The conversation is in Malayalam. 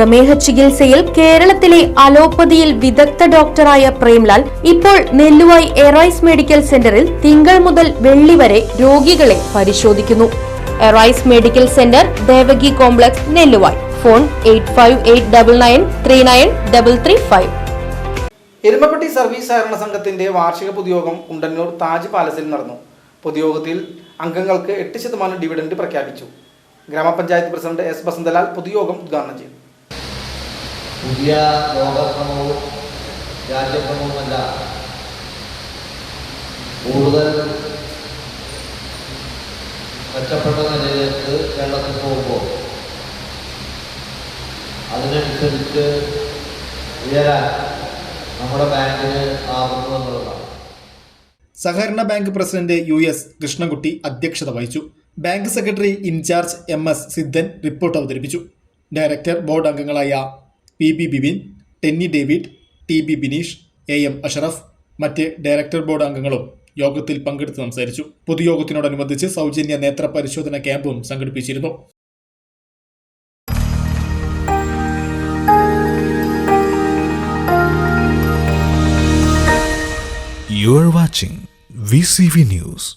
പ്രമേഹ ചികിത്സയിൽ കേരളത്തിലെ അലോപ്പതിയിൽ വിദഗ്ധ ഡോക്ടറായ പ്രേംലാൽ ഇപ്പോൾ നെല്ലുവായി എറൈസ് മെഡിക്കൽ സെന്ററിൽ തിങ്കൾ മുതൽ വെള്ളി വരെ രോഗികളെ പരിശോധിക്കുന്നു. Arise medical centre Devaki complex Nelluvai. Phone eight Erumapetty service സഹകരണ സംഘത്തിന്റെ വാർഷിക പൊതുയോഗം ഉണ്ടന്നൂർ താജ് പാലസിൽ നടന്നു. പൊതുയോഗത്തിൽ അംഗങ്ങൾക്ക് എട്ട് ശതമാനം ഡിവിഡൻഡ് പ്രഖ്യാപിച്ചു. ഗ്രാമപഞ്ചായത്ത് പ്രസിഡന്റ് എസ് ബസന്തലാൽ പൊതുയോഗം ഉദ്ഘാടനം ചെയ്തു. പുതിയ ലോകക്രമവും രാജ്യക്രമവുമല്ല കൂടുതൽ മെച്ചപ്പെട്ട നിലയിലേക്ക് കേരളത്തിൽ പോകുമ്പോൾ അതിനനുസരിച്ച് ഉയരാൻ നമ്മുടെ ബാങ്കിന് എന്നുള്ളതാണ്. സഹകരണ bank president U S Krishnankutty അധ്യക്ഷത വഹിച്ചു. Bank secretary in charge M S Siddhan report അവതരിപ്പിച്ചു. ഡയറക്ടർ ബോർഡ് അംഗങ്ങളായ P B Bibin Tenny David T B Bineesh A M Ashraf മറ്റ് ഡയറക്ടർ ബോർഡ് അംഗങ്ങളും യോഗത്തിൽ പങ്കെടുത്ത് സംസാരിച്ചു പൊതുയോഗത്തിനോടനുബന്ധിച്ച് സൗജന്യ നേത്ര പരിശോധന ക്യാമ്പും സംഘടിപ്പിച്ചിരുന്നു You are watching VCV News.